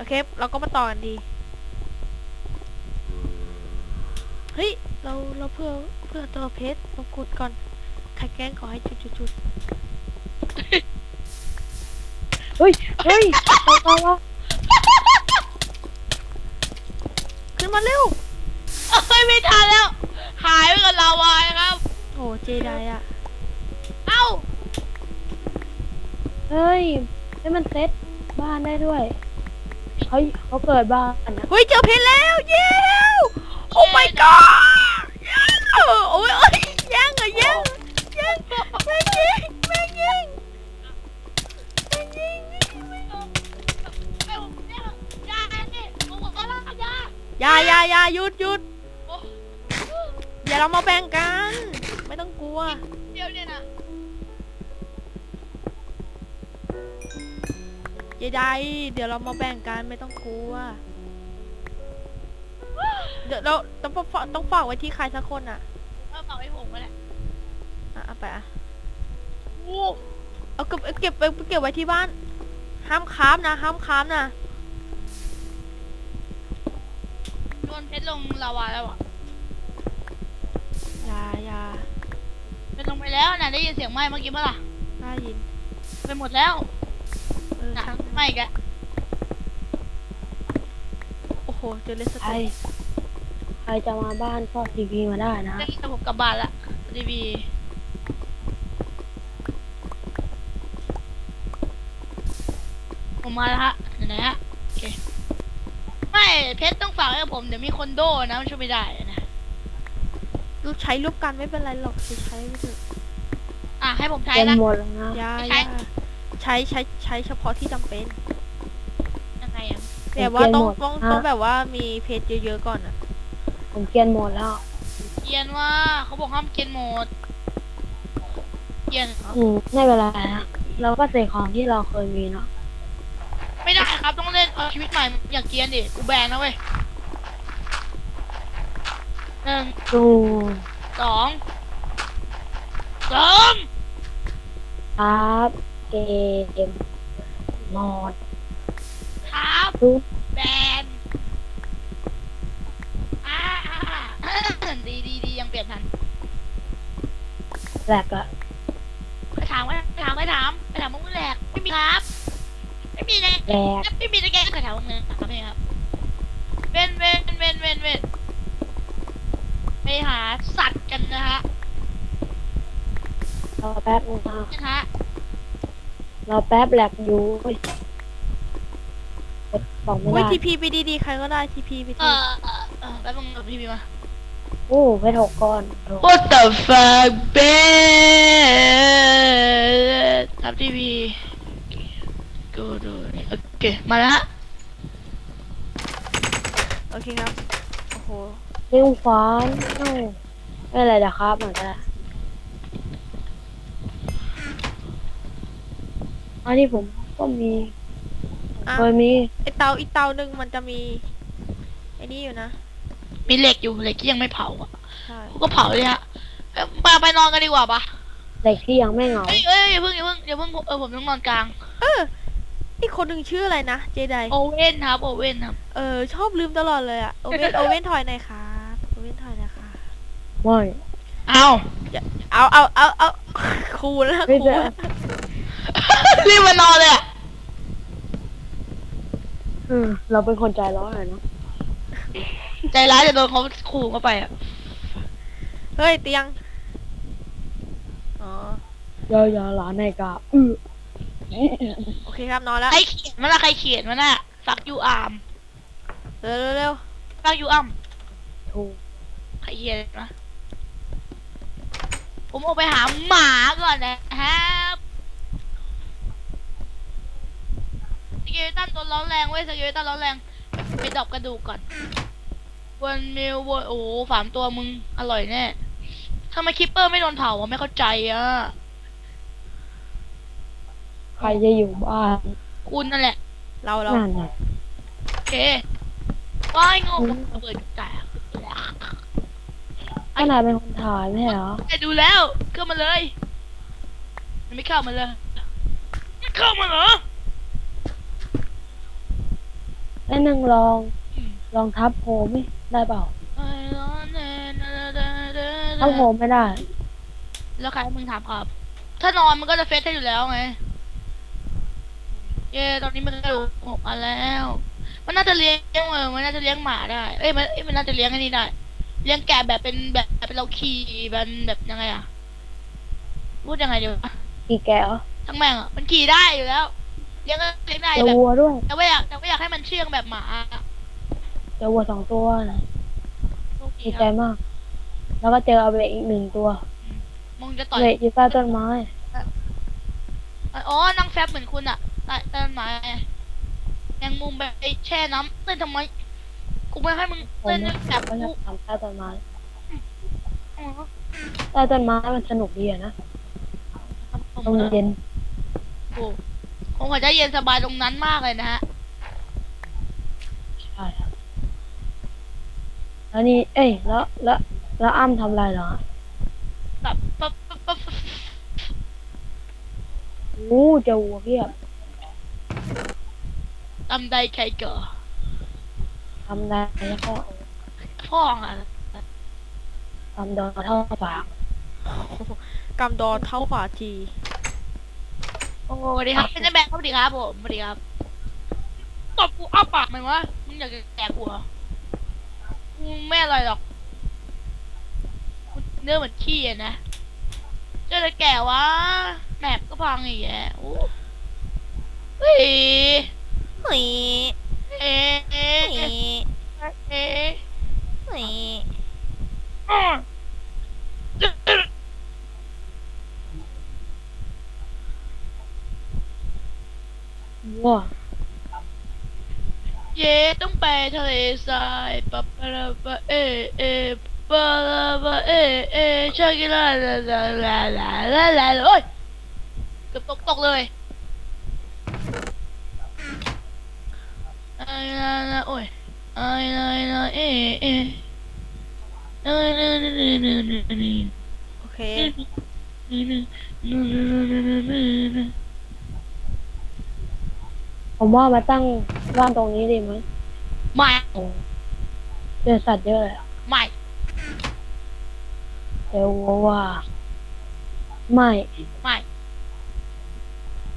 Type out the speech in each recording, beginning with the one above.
โอเค เราก็มาต่อกันดี เฮ้ย เราเราเพื่อเพื่อตัวเพชรเรากดก่อนใครแกล้งขอให้จุดจุดจุดเฮ้ย เฮ้ยเอาเอาเอาขึ้นมาเร็ว เอ้ยไม่ทันแล้ว หายไปกับลาวาครับ โอ้เจไดอะ เอ้า เฮ้ยให้มันเซ็ตบ้านได้ด้วย เฮ้ยเขาเกิดบ้านนะเฮ้ยเจอเพชรแล้วเย้โอ้ my god โอ้ยโอ้ยแย่งเหรอแย่งแย่งแม่งยิงแม่งยิงแม่งยิงไอ้ผมเนี่ยยาเนี่ยผมขอลายาอย่าอย่าอย่าหยุดหยุดโอ้เดี๋ยวเรามาแบ่งกัน ไม่ต้องกลัว เจไดเดี๋ยวเรามาแบ่งกันไม่ต้องกลัว เดี๋ยวเราต้องฝากต้องฝากไว้ที่ใครสักคนอะเออฝากไว้ผมก็แหละอะเอาไปอะโอ้เอาเก็บเอาเก็บเอาเก็บไว้ที่บ้าน ห้ามค้ามนะ ห้ามค้ามนะโดนเพชรลงลาวาแล้วอะอย่าอย่าเพชรลงไปแล้วน่ะได้ยินเสียงไหมเมื่อกี้เมื่อล่ะได้ยินไปหมดแล้วเออน่ะช่า งไหม่กะโอ้โหเจอเลสใครเตอร์ใครจะมาบ้านก็ทีวีมาได้นะได้ยินผมกลับบ้านละดีบีผมมาแล้วฮะไหนๆฮะโอเคไม่เพชรต้องฝากไว้กับผมเดี๋ยวมีคนโดนะมันช่วยไม่ได้นะรูปใช้รูปกันไม่เป็นไรหรอกใช้ใช้ไปเถอะอะให้ผมใช้เต็มละหมดแล้วนะอย่าไม่อใช้ย่า ใช้ใช้ใช้เฉพาะที่จำเป็น ยังไงอะแต่ว่าต้องต้องต้องแบบว่ามีเพจเยอะๆก่อนอะ ผมเกลียนหมดแล้วเกียนว่าเขาบอกห้ามเกียนโหมดเกียนอืมไม่เป็นไรนะเราก็เสกของที่เราเคยมีเนาะไม่ได้ครับต้องเล่นเอาชีวิตใหม่อย่างเกียนดิกูแบนนะเว้ยหนึ่งดูสองสามครับ เกมหมดครับทุกแบนอ่าดีดีดียังเปลี่ยนทันแหลกอะไปถามไปถามไปถามไปถามมึงแหลกไม่มีครับ ไม่มีเลยแหลกไม่มีนะแกเคยถามมึงเลยถามไหมครับเว้นเว้นเว้นเว้นเว้นไปหาสัตว์กันนะฮะรอแป๊บนึงนะนะฮะ รอแป๊บแหลกอยู่เฮ้ยกดบอกไม่อุ้ยได้ ทีพีไปดีๆใครก็ได้ทีพีไปเอทีอเออเออแป๊บนึงเอาพี่พี่มา โอ้เพชรหกก้อนโถ่ What the fuck bitch ทับทีวีกูดูโอเค มาแล้วฮะโอเคครับ โอ้โห เลี้ยงฟ้านเอ้าไม่เป็นไรเดี๋ยวครับเหมือนกัน อันนี้ผมก็มีอะเคยมีไอเตาอีกเตาหนึ่งมันจะมีไอ้นี่อยู่นะมีเหล็กอยู่เหล็กที่ยังไม่เผาอะใช่ก็เผาเลยฮะเอ้ยมาไปนอนกันดีกว่าปะเด็กที่ยังไม่เหงาเอ้ยเอ้ยอย่าเพิ่งอย่าเพิ่งอย่าเพิ่งเออผมต้องนอนกลาง เอออีกคนหนึ่งชื่ออะไรนะเจไดโอเว่นครับโอเว่นครับ เออชอบลืมตลอดเลยอะโอเว่นโอเว่นถอยหน่อยครับโอเว่นถอยหน่อยค่ะไม่ เอาเอาเอาเอาเอาคูแล้วไม่คูได้ แล้ว รีบมานอนเลยอะอืมเราเป็นคนใจร้อนหน่อยเนาะใจร้ายจะโดนเขาขู่เข้าไปอะเฮ้ยเตียง อ๋อยายาหลานในกาอือโอเคครับนอนแล้วใครเขียนมันอะใครเขียนมันอะฟักยูอาร์มเร็วเร็วเร็วฟักยูอัมถูกใครเขียนนะผมออกไปหาหมาก่อนนะครับสเกลตันตัวร้อนแรงเว้ยสเกลตันร้อนแรงไปดรอปกระดูกก่อนวันมิลวนโอ้โหสามตัวมึง อร่อยแน่ทำไมคิปเปอร์ไม่โดนเผาวะไม่เข้าใจอะ ใครจะอยู่บ้านคุณนั่นแหละ เราเรานั่นน่ะโอเคว้ายงงระเบิดแตกก็นายเป็นคนถ่ายไม่ใช่เหรอไอ้ดูแล้วเข้ามาเลย มันไม่เข้ามาเลยไม่เข้ามาเหรอ ไอ้หนึ่งลองอืมลองทับโฮมไหมได้เปล่าไอ้ร้อนเนเนเนเนทับโฮมไม่ได้ แล้วใครให้มึงถามครับ ถ้านอนมันก็จะเฟซให้อยู่แล้วไง เย้ตอนนี้มันก็หกอันแล้ว มันน่าจะเลี้ยงเออมันน่าจะเลี้ยงหมาได้ เอ้ยมันเอ้ยมันน่าจะเลี้ยงอันนี้ได้ เลี้ยงแกะแบบเป็นแบบเป็นเราขี่แบบแบบยังไงอะพูดยังไงดีวะกี่แกะเหรอทั้งแม่งอะมันขี่ได้อยู่แล้ว เลี้ยงก็เลี้ยงได้เจอแบบวัวด้วยแต่ว่าอยากแต่ว่าอยากให้มันเชื่องแบบหมาอะเจอวัวสองตัวนะโชคดีดีคใจรับมาก แล้วก็เจอเอาเบะอีกหนึ่งตัวมึงจะต่อยเบะอยู่ใต้ต้นไม้ อ๋อนั่งแฟบเหมือนคุณอะใต้ต้นไม้แมงมุมแบบไอ้แช่น้ำเต้นทำไมกูไม่ให้มึงผมเต้นนะแบบก็อยากูกทำใต้ต้นไม้อ๋อใต้ต้นไม้มันสนุกดีอะนะลมเย็นโอ้ ผมขอจะเย็นสบายตรงนั้นมากเลยนะฮะใช่แล้วนี่เอ้ยแล้วแล้วแล้วอ้ำทำอะไรเหรอแบบปั๊บปั๊บปั๊บโอ้เจอวัวเพียบตำใดใครเกิดทำได้แล้วก็พ่องอะทำดอเท่าปาก กำดอเท่าฝาที โอ้สวัสดีครับเป็นแบงค์ครับสวัสดีครับผมสวัสดีครับตบกูอ้าปากไหมวะมึงอยากจะแกะกูเหรอมึงไม่อร่อยหรอกเนื้อเหมือนขี้อะนะเจอแต่แก่วะแมปก็พังอีกแย่อู้เฮ้ยเฮ้ยเอ๊ะเอ๊ะเฮ้ยเอ๊ะเฮ้ยอ้อวัวเย้ต้องไปทะ เลทรายปะปะระปะเอเอปะระปะเอเอชากิลาลาลาลาลา ผมว่ามาตั้งบ้านตรงนี้ดีไหมไม่โอ้เจอสัตว์เยอะเลยอะไม่เจอวัวว่า ไม่ไม่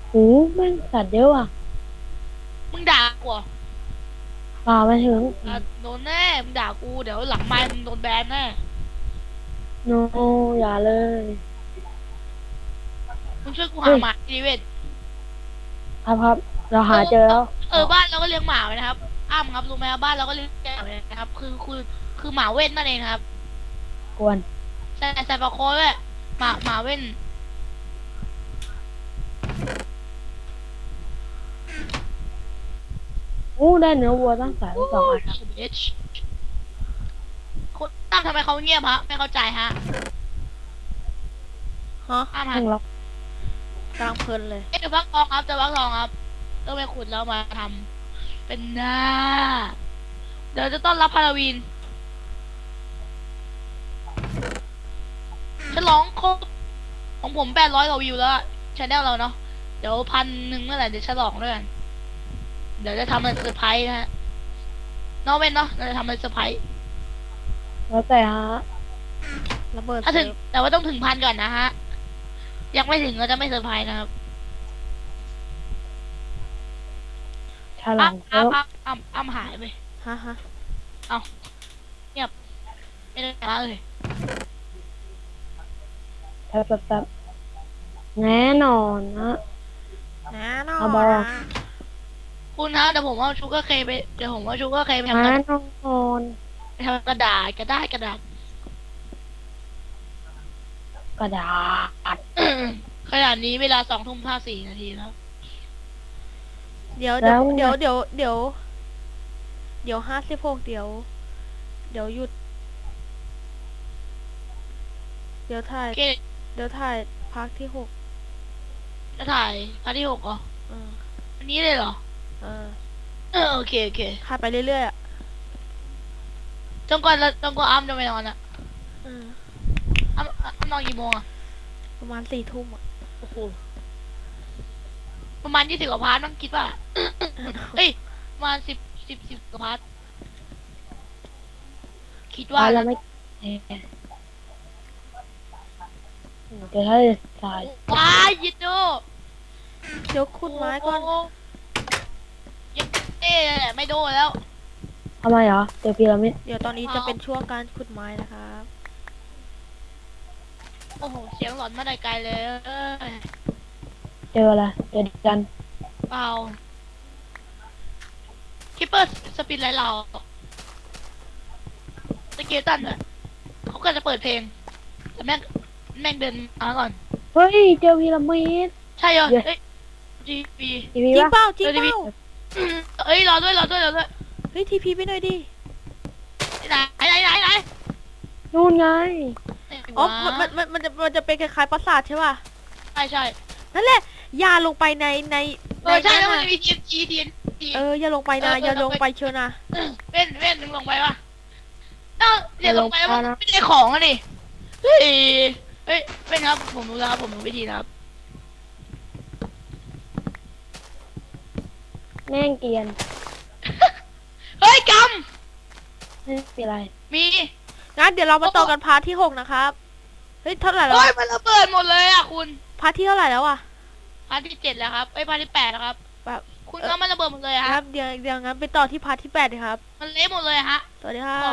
หูแม่งสัตว์เยอะว่ะมึงด่ากูเหรอป่าไปถึงอะโดนแน่มึงด่ากูเดี๋ยวหลังไม้มึงโดนแบนแน่โนอย่าเลย มึงช่วยกูหาหมาดีเว้ยครับครับ เราหาเจอแล้ว เออบ้านเราก็เลี้ยงหมาไว้นะครับ อ้ามครับรู้ไหมครับบ้านเราก็เลี้ยงหมาไว้นะครับ คือคือคือหมาเว้นนั่นเองครับ กวนใส่ใส่ปลาโค้ดด้วยหมาหมาเว้นอู้ได้เนื้อวัวตั้งสามสองอันเอชคนตั้มทำไมเขาเงียบฮะไม่เข้าใจฮะฮะอ้ามฮะทั้งล็อกกำลังเพลินเลย เอ๊ะเดี๋ยวพักทองครับเดี๋ยวพักทองครับ ต้องไปขุดแล้วมาทำเป็นหน้า เดี๋ยวจะต้อนรับฮาโลวีนฉลองครบของผมแปดร้อยกว่าวิวแล้วชแนลเราเนาะเดี๋ยวพันหนึ่งเมื่อไหร่เดี๋ยวฉลองด้วยกันเดี๋ยวจะทำอะไรเซอร์ไพรส์นะฮะนอกเว้นเนาะเราจะทำอะไรเซอร์ไพรส์แล้วแต่ฮะระเบิดถ้าถึงเซิร์ฟแต่ว่าต้องถึงพันก่อนนะฮะ ยังไม่ถึงเราจะไม่เซอร์ไพรส์นะครับ ฉลออ้างเยอะอ้ำอ้ำอ้ำหายไปฮะฮะไม่ได้ละเลยแป๊บแป๊บแป๊บแน่นอนนะ แน่นอเอานบอลนะคุณฮะเดี๋ยวผมเอาชูการ์เคไปเดี๋ยวผมเอาชูการ์เคไปทำกแน่ระนอนไปทำกระดาษกระดาษกระดาษกระดาษ ขนาดนี้เวลาสองทุ่มห้าสี่นาทีแล้ว เดี๋ยวแล้เดี๋ยววเดี๋ยวเดี๋ยวเดี๋ยวเดี๋ยวห้าสิบหกเดี๋ยว เดี๋ยวหยุด เดี๋ยวถ่ายโอเคเดี๋ยวถ่ายพักที่หกจะถ่ายพาร์ทที่หกเหรอเอออันนี้เลยเหรอ เออเออโอเคโอเคถ่ายไปเรื่อยๆอะจนกว่าจนกว่าอ้ำจะไปนอนอะเอออ้ำอ้ำนอนกี่โมงอะประมาณสี่ทุ่มอะ โอ้โห ประมาณยี่สิบกว่าพาร์ทต้องคิดว่า เอ้ยประมาณสิบสิบสิบสิบกว่าพาร์ทคิดว่าว่าเราไม่เอ๊ะเดี๋ยวถ้าจะตายว้ายยินโดเดี๋ยวขุดไม้ก่อนโยังเต้ไม่โดแล้ว ทำไมเหรอ เดี๋ยวพีระมิดเดี๋ยวตอนนี้จะเป็นช่วงการขุดไม้นะครับ โอ้โห เสียงหลอนมาแต่ไกลเลยเอ้ย เจออะไรเจอกันเปล่าคิปเปอร์สปินไรเราสเกลตันอะเขาก็จะเปิดเพลง แต่แม่งแม่งเดินมาก่อน เฮ้ย เจอพีระมิด ใช่เหรอเย้เอ้ยจีพีทีวีจริงปะเปล่าจริงเออเปดิล่าเอ้ยรอด้วยรอด้วยรอด้วยเฮ้ยทีพีไปหน่อยดิไหนไหนไหนไหนนู่นไงอ๋อมันมันมันมันจะมันจะเป็นคล้ายๆปราสาทใช่ป่ะ ใช่ใช่นั่นแหละ อย่าลงไปในในเออใช่แล้วมันะจะมีทีมจีทีมทีเอออย่าลงไปนะเออเอออย่าลงลงไปไปเชียวนะเว้นเว้นมึงลงไปวะเอ้าเรียนลงไปลงไปว่านะไม่ได้ของอะดิเฮ้ยเฮ้ยเป็นครับผมรู้แล้วครับผมรู้วิธีนะครับแม่งเกรียนเฮ้ยกไม่เป็นไรำมีงั้นเดี๋ยวเรามาต่อกันพาร์ทที่หกนะครับเฮ้ยเท่าไหร่แล้วเฮ้ยอะมันระเบิดหมดเลยอะคุณพาร์ทที่เท่าไหร่แล้วอะพาร์ทที่เจ็ดแล้วครับเอ้ยพาร์ทที่แปดแล้วครับ แบบคุณก็มันระเบิดหมดเลยอะคครัรับบเดี๋ยวเดี๋ยวงั้นไปต่อที่พาร์ทที่แปดเลยครับ มันเละหมดเลยอะฮะ สวัสดีครับ